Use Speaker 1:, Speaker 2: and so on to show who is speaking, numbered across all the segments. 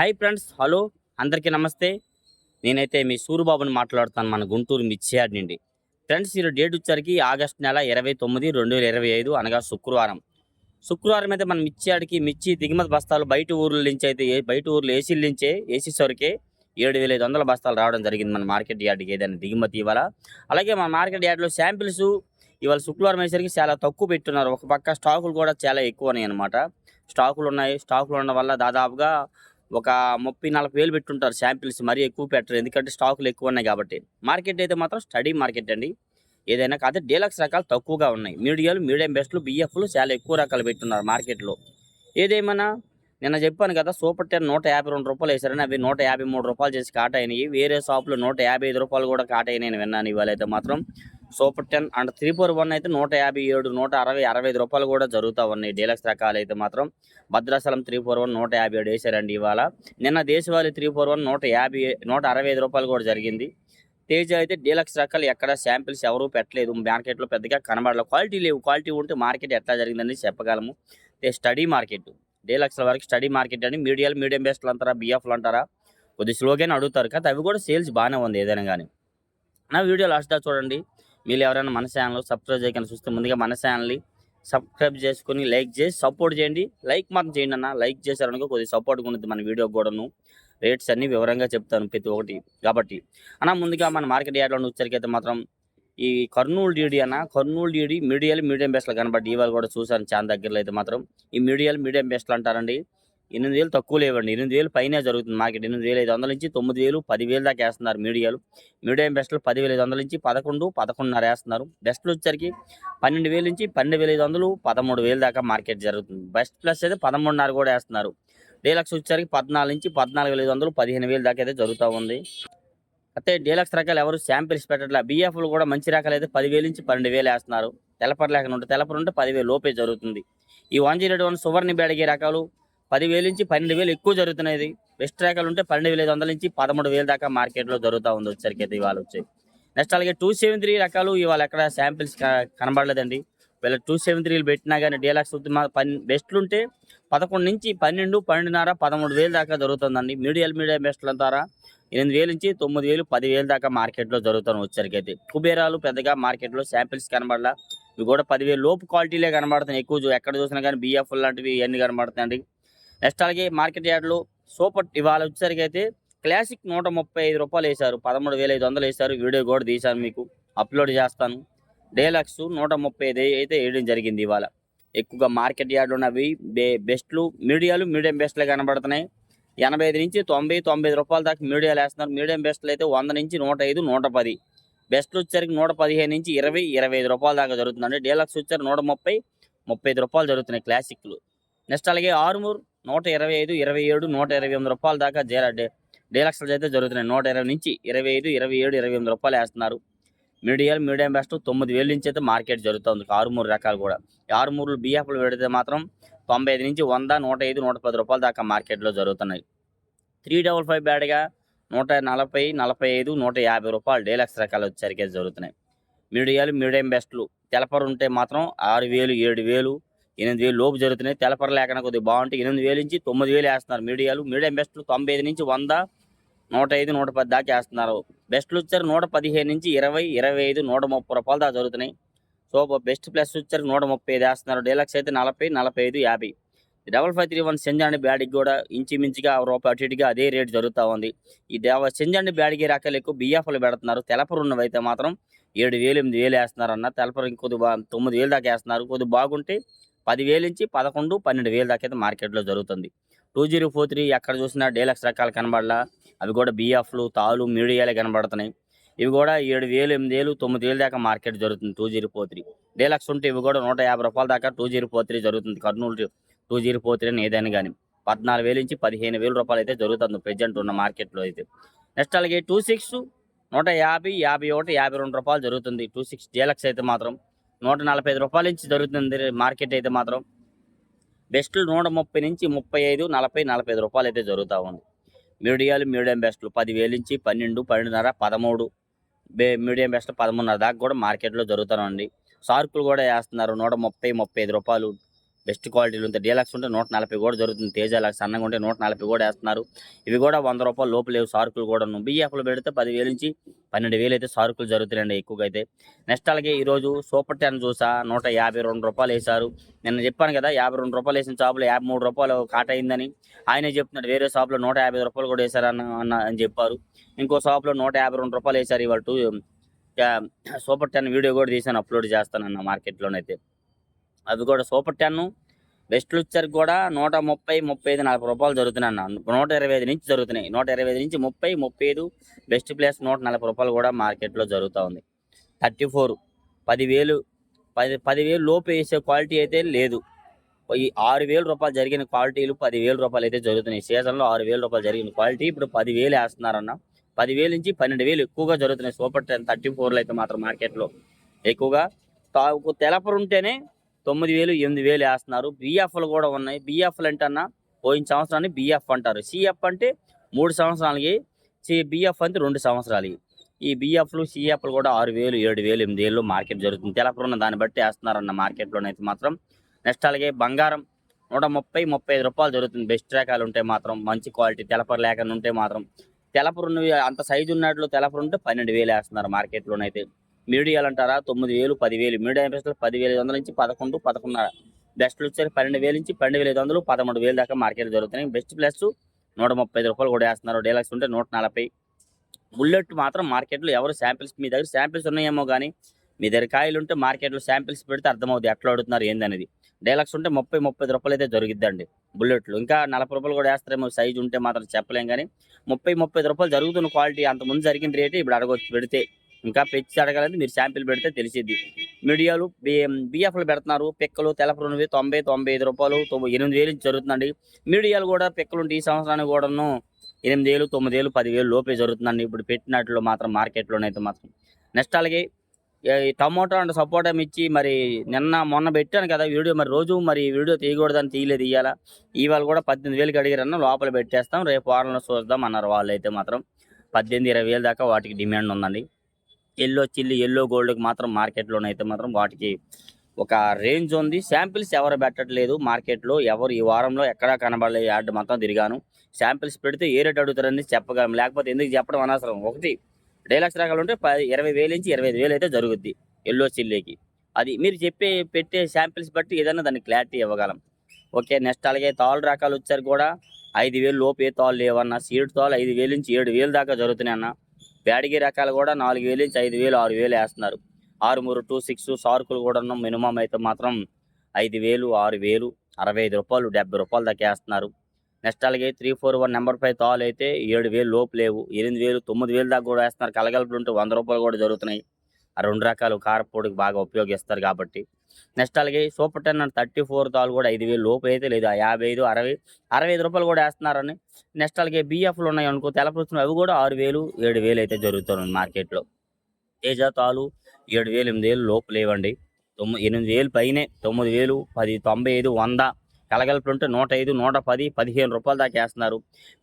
Speaker 1: Hi friends hello. అందరికీ నమస్తే. నేనైతే మీ సూరిబాబుని మాట్లాడుతాను మన గుంటూరు మిర్చియాడ్ నుండి. ఫ్రెండ్స్ ఈరోజు డేట్ వచ్చరికి ఆగస్ట్ నెల ఇరవై తొమ్మిది రెండు వేల ఇరవై ఐదు అనగా శుక్రవారం. శుక్రవారం అయితే మన మిర్చియాడికి మిర్చి దిగుమతి బస్తాలు బయట ఊర్ల నుంచి అయితే బయట ఊర్లు ఏసీల నుంచే ఏసీ వరకే ఏడు వేల ఐదు వందల బస్తాలు రావడం జరిగింది మన మార్కెట్ యార్డ్కి ఏదైనా దిగుమతి ఇవాళ. అలాగే మన మార్కెట్ యార్డ్లో శాంపిల్స్ ఇవాళ శుక్రవారం అయ్యేసరికి చాలా తక్కువ పెట్టున్నారు. ఒక పక్క స్టాకులు కూడా చాలా ఎక్కువ ఉన్నాయి అనమాట స్టాకులు ఉన్నాయి. స్టాకులు ఉండడం వల్ల దాదాపుగా ఒక ముప్పై నలభై వేలు పెట్టుంటారు శాంపిల్స్ మరీ ఎక్కువ పెట్టరు. ఎందుకంటే స్టాకులు ఎక్కువ ఉన్నాయి కాబట్టి. మార్కెట్ అయితే మాత్రం స్టడీ మార్కెట్ అండి. ఏదైనా కాదు డీలక్స్ రకాలు తక్కువగా ఉన్నాయి. మీడియాలు మీడియం బెస్ట్లు బిఎఫ్లు చాలా ఎక్కువ రకాలు పెట్టున్నారు మార్కెట్లో. ఏదేమైనా నిన్న చెప్పాను కదా సూపర్ టెన్ నూట యాభై రెండు రూపాయలు వేసారని అవి నూట యాభై మూడు రూపాయలు చేసి కాట అయినాయి వేరే షాపులు నూట యాభై ఐదు రూపాయలు కూడా కాట అయినాయి విన్నాను ఇవాళ అయితే మాత్రం. Super ten and three four one అయితే నూట యాభై ఏడు నూట అరవై అరవై ఐదు రూపాయలు కూడా జరుగుతూ ఉన్నాయి. డీలక్స్ రకాలు అయితే మాత్రం భద్రాచలం త్రీ ఫోర్ వన్ నూట యాభై ఏడు వేసారండి ఇవాళ. నిన్న దేశవాళీ త్రీ ఫోర్ వన్ నూట యాభై నూట అరవై ఐదు రూపాయలు కూడా జరిగింది. తేజ అయితే డీలక్స్ రకాలు ఎక్కడ శాంపిల్స్ ఎవరూ పెట్టలేదు. మార్కెట్లో పెద్దగా కనబడలేదు క్వాలిటీ లేవు. క్వాలిటీ ఉంటే మార్కెట్ ఎట్లా జరిగిందని చెప్పగలము. Steady market. డీలక్స్ వరకు స్టడీ మార్కెట్ అని మీడియాలు మీడియం బెస్ట్లు అంటారా బిఎఫ్లు అంటారా? కొద్ది స్లోగానే అడుగుతారు. కదా అవి కూడా సేల్స్ బాగానే ఉంది ఏదైనా కానీ నా వీడియో లాస్ట్ దా చూడండి. మీరు ఎవరైనా మన ఛానల్ సబ్స్క్రైబ్ చేయకుండా చూస్తే ముందుగా మన ఛానల్ని సబ్స్క్రైబ్ చేసుకుని లైక్ చేసి సపోర్ట్ చేయండి. లైక్ మాత్రం చేయండి అన్న. లైక్ చేశారనుకో కొద్దిగా సపోర్ట్గా ఉంటుంది మన వీడియో కూడాను. రేట్స్ అన్నీ వివరంగా చెప్తాను ప్రతి ఒక్కటి. కాబట్టి అన్న ముందుగా మన మార్కెట్ యార్డ్లో వచ్చరికి మాత్రం ఈ కర్నూలు డీడీ అన్న కర్నూలు డీడీ మీడియాలు మీడియం బెస్ట్లు కనబడి ఇవాళ కూడా చూసాను చాలా దగ్గరలో అయితే మాత్రం. ఈ మీడియాలు మీడియం బెస్ట్లు అంటారండి. ఎనిమిది వేలు తక్కువ లేవండి. ఎనిమిది వేలు పైనే జరుగుతుంది మార్కెట్. ఎనిమిది వేలు ఐదు వందల నుంచి తొమ్మిది వేలు పదివేలు దాకా వేస్తున్నారు మీడియాలు. మీడియం బెస్ట్లు పదివేల ఐదు వందల నుంచి పదకొండు పదకొండున్నర వేస్తున్నారు. బెస్ట్లు వచ్చరికి పన్నెండు వేల నుంచి పన్నెండు వేల ఐదు వందలు పదమూడు వేలు దాకా మార్కెట్ జరుగుతుంది. బెస్ట్ ప్లస్ అయితే పదమూడున్నర కూడా వేస్తున్నారు. డీలక్స్ వచ్చరికి పద్నాలుగు నుంచి పద్నాలుగు వేల ఐదు వందలు పదిహేను వేలు దాకా అయితే జరుగుతూ ఉంది. అయితే డీలక్స్ రకాలు ఎవరు? శాంపిల్స్ పెట్టట్లే. బిఎఫ్లు కూడా మంచి రకాలు అయితే పదివేలు నుంచి పన్నెండు వేలు వేస్తున్నారు. తెలపర లేకుండా ఉంటే తెలపరు ఉంటే పదివేలు లోపే జరుగుతుంది. ఈ వన్ జీరో వన్ సువర్ణ బేడగి రకాలు పదివేలు నుంచి పన్నెండు వేలు ఎక్కువ జరుగుతున్నాయి వెస్ట్ రకాలు ఉంటే పన్నెండు వేల ఐదు వందల నుంచి పదమూడు వేలు దాకా మార్కెట్లో జరుగుతూ ఉంది వచ్చరికి అయితే ఇవాళ వచ్చి. నెక్స్ట్ అలాగే టూ సెవెన్ త్రీ రకాలు ఇవాళ ఎక్కడ శాంపిల్స్ కనబడలేదండి. వీళ్ళ టూ సెవెన్ త్రీలు పెట్టినా కానీ డీలాక్స్ పన్ బెస్ట్లు ఉంటే పదకొండు నుంచి పన్నెండు పన్నెండున్నర పదమూడు వేలు దాకా జరుగుతుందండి. మీడియం మీడియం బెస్ట్ల ద్వారా ఎనిమిది వేలు నుంచి తొమ్మిది వేలు పదివేలు దాకా మార్కెట్లో జరుగుతాను వచ్చరికి అయితే. కుబేరాలు పెద్దగా మార్కెట్లో శాంపిల్స్ కనబడలా. ఇవి కూడా పదివేలు లోపు క్వాలిటీలే కనబడుతున్నాయి. ఎక్కువ చూ- ఎక్కడ చూసినా కానీ బిఎఫ్ లాంటివి ఇవన్నీ కనబడుతున్నాయండి. నెక్స్ట్ అలాగే మార్కెట్ యార్డ్లో సూపర్ ఇవాళ వచ్చేసరికి అయితే క్లాసిక్ నూట ముప్పై ఐదు రూపాయలు వేశారు. పదమూడు వేల ఐదు వందలు వేశారు. వీడియో కూడా తీశాను మీకు. అప్లోడ్ చేస్తాను. డేలక్స్ నూట ముప్పై ఐదు అయితే వేయడం జరిగింది ఇవాళ. ఎక్కువగా మార్కెట్ యార్డ్ ఉన్నవి. బే బెస్ట్లు మీడియాలు మీడియం బెస్ట్లు కనబడుతున్నాయి. ఎనభై ఐదు నుంచి తొంభై తొంభై ఐదు రూపాయల దాకా మీడియాలు వేస్తున్నారు. మీడియం బెస్ట్లు అయితే వంద నుంచి నూట ఐదు నూట పది. బెస్ట్లు వచ్చేసరికి నూట పదిహేను నుంచి ఇరవై ఇరవై ఐదు రూపాయల దాకా జరుగుతుందండి. డీలక్స్ వచ్చారు నూట ముప్పై ముప్పై ఐదు రూపాయలు జరుగుతున్నాయి క్లాసిక్లు. నెక్స్ట్ అలాగే ఆరుమూర్ నూట ఇరవై ఐదు ఇరవై ఏడు నూట ఇరవై ఎనిమిది రూపాయల దాకా జేరా డే డీలక్స్లు అయితే జరుగుతున్నాయి. నూట ఇరవై నుంచి ఇరవై ఐదు ఇరవై ఏడు ఇరవై ఎనిమిది రూపాయలు వేస్తున్నారు. మీడియాలు మీడియం బెస్ట్ తొమ్మిది వేల నుంచి అయితే మార్కెట్ జరుగుతుంది. ఆరుమూరు రకాలు కూడా. ఆరు ఆరుమూరులు బిఎఫ్లు పెడితే మాత్రం తొంభై ఐదు నుంచి వంద నూట ఐదు నూట పది రూపాయల దాకా మార్కెట్లో జరుగుతున్నాయి. త్రీ డబల్ ఫైవ్ బ్యాడ్గా నూట నలభై నలభై ఐదు నూట యాభై రూపాయలు డీలక్స్ రకాలు వచ్చేసరికి జరుగుతున్నాయి. మీడియాలు మీడియం బెస్ట్లు తెలపరు ఉంటే మాత్రం ఆరు వేలు ఏడు వేలు ఎనిమిది వేలు లోపు జరుగుతున్నాయి. తెలపర లేకుండా కొద్దిగా బాగుంటాయి ఎనిమిది వేలు నుంచి తొమ్మిది వేలు వేస్తున్నారు మీడియాలు. మీడియం బెస్ట్లు తొంభై ఐదు నుంచి వంద నూట ఐదు నూట పది దాకా వేస్తున్నారు. బెస్ట్లు వచ్చారు నూట పదిహేను నుంచి ఇరవై ఇరవై ఐదు నూట ముప్పై రూపాయలు దాకా జరుగుతున్నాయి. సో బెస్ట్ ప్లస్ వచ్చారు నూట ముప్పై ఐదు వేస్తున్నారు. డీలక్స్ అయితే నలభై నలభై ఐదు యాభై. డబల్ ఫైవ్ త్రీ వన్ సెంజాండి బ్యాడ్కి కూడా ఇంచుమించుగా రూపాయి అటు ఇటుగా అదే రేటు జరుగుతూ ఉంది. ఈ దేవ సెంజాండి బ్యాడ్కి రకాలు ఎక్కువ బియ్యఫ్లు పెడుతున్నారు. తెలపరు ఉన్నవి అయితే మాత్రం ఏడు వేలు ఎనిమిది వేలు వేస్తున్నారు అన్న. తెలపరు ఇంకొద్ది తొమ్మిది వేలు దాకా వేస్తున్నారు. కొద్ది బాగుంటే పదివేలు నుంచి పదకొండు పన్నెండు వేలు దాకా అయితే మార్కెట్లో జరుగుతుంది. టూ జీరో ఫోర్ త్రీ ఎక్కడ చూసినా డీలక్స్ రకాలు కనబడలా. అవి కూడా బిఎఫ్లు తాలు మీడియాలే కనబడుతున్నాయి. ఇవి కూడా ఏడు వేలు ఎనిమిది వేలు తొమ్మిది వేలు దాకా మార్కెట్ జరుగుతుంది two zero four three. Deluxe ఉంటే ఇవి కూడా నూట యాభై రూపాయల దాకా టూ జీరో ఫోర్ త్రీ జరుగుతుంది. Kurnool two zero four three అని ఏదైనా కానీ. పద్నాలుగు వేలు నుంచి పదిహేను వేల రూపాయలు అయితే జరుగుతుంది ప్రజెంట్ ఉన్న మార్కెట్లో అయితే. నెక్స్ట్ అలాగే టూ సిక్స్ నూట యాభై యాభై ఒకటి యాభై రెండు రూపాయలు జరుగుతుంది. టూ సిక్స్ డీలక్స్ అయితే మాత్రం నూట నలభై ఐదు రూపాయల నుంచి జరుగుతుంది మార్కెట్ అయితే మాత్రం. బెస్ట్లు నూట ముప్పై నుంచి ముప్పై ఐదు నలభై నలభై ఐదు రూపాయలు అయితే జరుగుతూ ఉంది. మీడియాలు మీడియం బెస్ట్లు పదివేలు నుంచి పన్నెండు పన్నెండున్నర పదమూడు. బే మీడియం బెస్ట్ పదమూడున్నర దాకా కూడా మార్కెట్లో జరుగుతానండి. సార్కులు కూడా వేస్తున్నారు నూట ముప్పై ముప్పై ఐదు రూపాయలు. బెస్ట్ క్వాలిటీలు ఉంటాయి డీలక్స్ ఉంటే నూట నలభై కూడా జరుగుతుంది. తేజ లాగా సన్నగా ఉంటే నూట నలభై కూడా వేస్తున్నారు. ఇవి కూడా వంద రూపాయలు లోపు లేవు సార్కులు కూడా బియ్యఫ్లు పెడితే పదివేలు నుంచి పన్నెండు వేలు అయితే సార్కులు జరుగుతున్నాయండి ఎక్కువగా అయితే. నెక్స్ట్ అలాగే ఈరోజు సూపర్ టెన్ చూసా నూట యాభై రెండు రూపాయలు వేశారు. నిన్న చెప్పాను కదా యాభై రెండు రూపాయలు వేసిన షాపులో యాభై మూడు రూపాయలు కాట అయిందని. ఆయనే చెప్తున్నాడు వేరే షాప్లో నూట యాభై రూపాయలు కూడా వేశారన్న అన్న అని చెప్పారు. ఇంకో షాప్లో నూట యాభై రెండు రూపాయలు వేశారు ఇవాళ టూ సూపర్ టెన్ వీడియో కూడా తీసాను అప్లోడ్ చేస్తానన్న మార్కెట్లోనైతే. అవి కూడా సూపర్ టెన్. బెస్ట్ లుచ్చర్ కూడా నూట ముప్పై ముప్పై ఐదు నలభై రూపాయలు జరుగుతున్నాయి అన్న. నూట ఇరవై ఐదు నుంచి జరుగుతున్నాయి. నూట ఇరవై ఐదు నుంచి ముప్పై ముప్పై ఐదు బెస్ట్ ప్లేస్ నూట నలభై రూపాయలు కూడా మార్కెట్లో జరుగుతూ ఉంది. Thirty four. పదివేలు పది పదివేలు లోపు వేసే క్వాలిటీ అయితే లేదు. ఈ ఆరు వేల రూపాయలు జరిగిన క్వాలిటీలు పదివేల రూపాయలు అయితే జరుగుతున్నాయి. సీజన్లో ఆరు వేల రూపాయలు జరిగిన క్వాలిటీ ఇప్పుడు పదివేలు వేస్తున్నారన్న. పదివేలు నుంచి పన్నెండు వేలు ఎక్కువగా జరుగుతున్నాయి. సూపర్ టెన్ థర్టీ ఫోర్లో అయితే మాత్రం మార్కెట్లో ఎక్కువగా. తెలపరు ఉంటేనే తొమ్మిది వేలు ఎనిమిది వేలు వేస్తున్నారు. బిఎఫ్లు కూడా ఉన్నాయి. బిఎఫ్లు అంటే అన్న పోయిన సంవత్సరాన్ని బిఎఫ్ అంటారు. సిఎఫ్ అంటే మూడు సంవత్సరాలకి సి బిఎఫ్ అంటే రెండు సంవత్సరాలకి. ఈ బిఎఫ్లు సిఎఫ్లు కూడా ఆరు వేలు ఏడు వేలు ఎనిమిది వేలు మార్కెట్ జరుగుతుంది. తెలపరు ఉన్న దాన్ని బట్టి వేస్తున్నారన్న మార్కెట్లోనైతే మాత్రం నెక్స్ట్ అలాగే బంగారం నూట ముప్పై ముప్పై ఐదు రూపాయలు జరుగుతుంది. బెస్ట్ రకాలు ఉంటే మాత్రం మంచి క్వాలిటీ తెలపరు లేకుండా ఉంటే మాత్రం తెలపరు ఉన్నవి అంత సైజు ఉన్నట్లు తెలపరు ఉంటే పన్నెండు వేలు వేస్తున్నారు మార్కెట్లోనైతే. మీడియాలు అంటారా తొమ్మిది వేలు పదివేలు. మీడియా బెస్ట్లు పదివేల ఐదు వందల నుంచి పదకొండు పదకొండున్నర. బెస్ట్లు వచ్చేసరికి పన్నెండు వేల నుంచి పన్నెండు వేల ఐదు వందలు పదమూడు వేలు దాకా మార్కెట్ జరుగుతున్నాయి. బెస్ట్ ప్లస్ నూట ముప్పై రూపాయలు కూడా వేస్తున్నారు. డీలక్స్ ఉంటే నూట నలభై. బుల్లెట్ మాత్రం మార్కెట్లో ఎవరు శాంపిల్స్ మీ దగ్గర శాంపిల్స్ ఉన్నాయేమో కానీ మీ దగ్గర కాయలు ఉంటే మార్కెట్లో శాంపిల్స్ పెడితే అర్థమవుతుంది ఎట్లా అడుగుతున్నారు ఏందనేది. డైలాక్స్ ఉంటే ముప్పై ముప్పై రూపాయలు అయితే దొరికిద్దండి బుల్లెట్లు. ఇంకా నలభై రూపాయలు కూడా వేస్తారేమో సైజు ఉంటే మాత్రం చెప్పలేం కానీ ముప్పై ముప్పై రూపాయలు జరుగుతున్న క్వాలిటీ అంత ముందు జరిగిన రేటు ఇప్పుడు అడగొచ్చు పెడితే. ఇంకా పెంచి అడగలేదు మీరు శాంపిల్ పెడితే తెలిసిద్ది. మీడియాలు బిఎఫ్లు పెడుతున్నారు పిక్కలు తెలపరునివి తొంభై తొంభై ఐదు రూపాయలు తొంభై ఎనిమిది వేలు జరుగుతుందండి. మీడియాలు కూడా పిక్కలు ఉంటే ఈ సంవత్సరానికి కూడాను ఎనిమిది వేలు తొమ్మిది వేలు పదివేలు లోపే జరుగుతుందండి. ఇప్పుడు పెట్టినట్లు మాత్రం మార్కెట్లోనైతే మాత్రం. నెక్స్ట్ అలాగే టమోటా అండ్ సపోటా మిర్చి మరి నిన్న మొన్న పెట్టాను కదా వీడియో. మరి రోజు మరి వీడియో తీయకూడదని తీయలేదు ఇయ్యాల. ఇవాళ కూడా పద్దెనిమిది వేలకి అడిగారన్న లోపల పెట్టేస్తాం. రేపు వారంలో చూద్దాం అన్నారు వాళ్ళు అయితే మాత్రం. పద్దెనిమిది ఇరవై వేలు దాకా వాటికి డిమాండ్ ఉందండి. ఎల్లో చిల్లి ఎల్లో గోల్డ్కి మాత్రం మార్కెట్లోనైతే మాత్రం వాటికి ఒక రేంజ్ ఉంది. శాంపిల్స్ ఎవరు పెట్టట్లేదు మార్కెట్లో. ఎవరు ఈ వారంలో ఎక్కడా కనబడలేదు. యాడ్ మొత్తం తిరిగాను. శాంపిల్స్ పెడితే ఏ రేట్ అడుగుతారని చెప్పగలం. లేకపోతే ఎందుకు చెప్పడం అనవసరం. ఒకటి డైలాక్స్ రకాలు ఉంటే పది ఇరవై వేలు నుంచి ఇరవై ఐదు వేలు అయితే జరుగుద్ది ఎల్లో చిల్లీకి. అది మీరు చెప్పే పెట్టే శాంపిల్స్ బట్టి ఏదైనా దానికి క్లారిటీ ఇవ్వగలం. ఓకే నెక్స్ట్ అలాగే తాళ్ళు రకాలు వచ్చారు కూడా. ఐదు వేలు లోపు ఏ తాళ్ళు లేవన్నా సీడ్ తాళ్ళు ఐదు వేలు నుంచి ఏడు వేలు దాకా జరుగుతున్నాయి అన్న. బ్యాడిగి రకాలు కూడా నాలుగు వేలు నుంచి ఐదు వేలు ఆరు వేలు వేస్తున్నారు. ఆరు మూడు టూ సిక్స్ సార్కులు కూడా మినిమం అయితే మాత్రం ఐదు వేలు ఆరు వేలు అరవై ఐదు రూపాయలు డెబ్బై రూపాయలు దాకా వేస్తున్నారు. నెక్స్ట్ అలాగే three four one number five తాలు అయితే ఏడు వేలు లోపు లేవు. ఎనిమిది వేలు తొమ్మిది వేలు దాకా కూడా వేస్తున్నారు. కలగలుపులు ఉంటే వంద రూపాయలు కూడా జరుగుతున్నాయి. ఆ రెండు రకాలు కారపొడికి బాగా ఉపయోగిస్తారు కాబట్టి. నెక్స్ట్ అలాగే super ten and thirty four తాలు కూడా ఐదు వేలు లోపు అయితే లేదు. ఆ యాభై ఐదు అరవై అరవై ఐదు రూపాయలు కూడా వేస్తున్నారని. నెక్స్ట్ అలాగే బిఎఫ్లు ఉన్నాయి అనుకో తెలపరుస్తున్నాయి అవి కూడా ఆరు వేలు ఏడు వేలు అయితే జరుగుతున్నాయి మార్కెట్లో. తేజ తాలు ఏడు వేలు ఎనిమిది వేలు లోపు లేవండి. తొమ్మిది ఎనిమిది వేలు పైనే తొమ్మిది వేలు పది తొంభై ఐదు వంద. కలగలుపులు ఉంటే నూట ఐదు నూట పది పదిహేను రూపాయలు దాకా వేస్తున్నారు.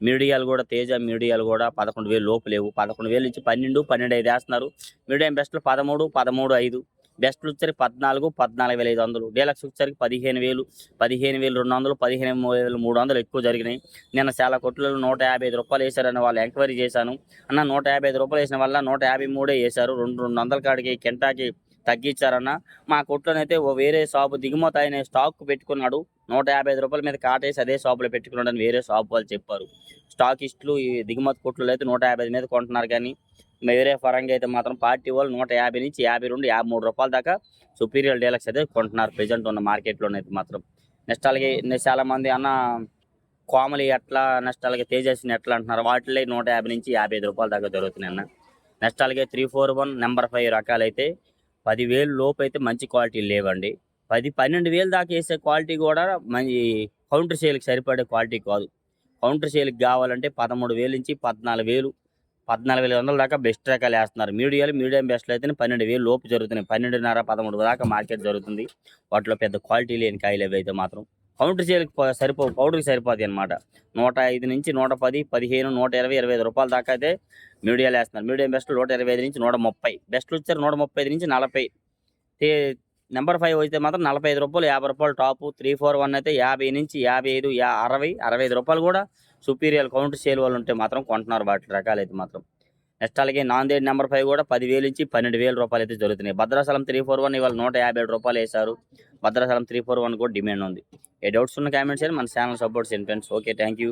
Speaker 1: మీడియాలు కూడా తేజ మీడియాలు కూడా పదకొండు వేలు లోపు లేవు. పదకొండు వేలు నుంచి పన్నెండు పన్నెండు ఐదు వేస్తున్నారు. మీడియం బెస్ట్లు పదమూడు పదమూడు ఐదు. బెస్ట్లు వచ్చరికి పద్నాలుగు పద్నాలుగు వేల ఐదు వందలు. డీలక్స్ వచ్చరికి పదిహేను వేలు పదిహేను వేలు రెండు వందలు పదిహేను వేలు మూడు వందలు ఎక్కువ జరిగినాయి. నిన్న చాలా కొట్లలో నూట యాభై ఐదు రూపాయలు వేశారని వాళ్ళు ఎంక్వైరీ చేశాను. అన్న నూట యాభై ఐదు రూపాయలు వేసిన వల్ల నూట యాభై మూడే వేశారు. రెండు రెండు వందల కాడికి కెంటాకి తగ్గించారన్న. మా కొట్లోనైతే ఓ వేరే షాపు దిగుమతి అయిన స్టాక్ పెట్టుకున్నాడు. నూట యాభై ఐదు రూపాయల మీద కాటేసి అదే షాపులో పెట్టుకున్నాడని వేరే షాప్ వాళ్ళు చెప్పారు. స్టాకిస్టులు ఈ దిగుమతి కొట్లు అయితే నూట యాభై ఐదు మీద కొంటున్నారు కానీ వేరే పరంగా అయితే మాత్రం పార్టీ వాళ్ళు నూట యాభై నుంచి యాభై రెండు యాభై మూడు రూపాయల దాకా సుపీరియర్ డీలక్స్ అయితే కొంటున్నారు ప్రజెంట్ ఉన్న మార్కెట్లోనైతే మాత్రం. నెక్స్ట్ అలాగే చాలా మంది అన్న కోమలి ఎట్లా నెక్స్ట్ అలాగే తేజస్విని ఎట్లా అంటున్నారు? వాటిలో నూట యాభై నుంచి యాభై ఐదు రూపాయల దాకా దొరుకుతున్నాయి అన్న. నెక్స్ట్ అలాగే three four one number five రకాలైతే పదివేలు లోపు అయితే మంచి క్వాలిటీ లేవండి. పది పన్నెండు వేలు దాకా వేసే క్వాలిటీ కూడా మంచి కౌంటర్ సేల్కి సరిపడే క్వాలిటీ కాదు. కౌంటర్ సేల్కి కావాలంటే పదమూడు వేలు నుంచి పద్నాలుగు వేలు పద్నాలుగు వేల వందల దాకా బెస్ట్ రకాలు వేస్తున్నారు మీడియాలు మీడియం బెస్ట్లు అయితే పన్నెండు వేలు లోపు జరుగుతున్నాయి. పన్నెండున్నర పదమూడు దాకా మార్కెట్ జరుగుతుంది. వాటిలో పెద్ద క్వాలిటీ లేని కాయలు అవి అయితే మాత్రం కౌంటర్ సేల్కి సరిపో పౌడర్కి సరిపోతాయి అనమాట నూట ఐదు నుంచి నూట పది పదిహేను నూట ఇరవై ఇరవై ఐదు రూపాయల దాకా అయితే మీడియాలు వేస్తున్నారు మీడియం బెస్ట్ నూట ఇరవై ఐదు నుంచి నూట ముప్పై. బెస్ట్లు వచ్చారు నూట ముప్పై ఐదు నుంచి నలభై. నెంబర్ ఫైవ్ అయితే మాత్రం నలభై ఐదు రూపాయలు యాభై రూపాయలు టాపు త్రీ ఫోర్ వన్ అయితే యాభై నుంచి యాభై ఐదు యా అరవై అరవై ఐదు రూపాయలు కూడా సుపీరియర్ కౌంటర్ సేల్ వాళ్ళు ఉంటే మాత్రం కొంటున్నారు వాటి రకాలు అయితే మాత్రం. నెక్స్ట్ అలాగే నాందేడ్ నెంబర్ ఫైవ్ కూడా పదివేలు నుంచి పన్నెండు వేల రూపాయలు అయితే జరుగుతున్నాయి. భద్రాచలం త్రీ ఫోర్ వన్ ఇవాళ నూట యాభై ఏడు రూపాయలు వేశారు. భద్రాచలం త్రీ ఫోర్ వన్ కూడా డిమాండ్ ఉంది. ఏ డౌట్స్ ఉన్న కామెంట్స్ అని మన ఛానల్ సపోర్ట్స్ చేయండి ఫ్రెండ్స్. Okay thank you.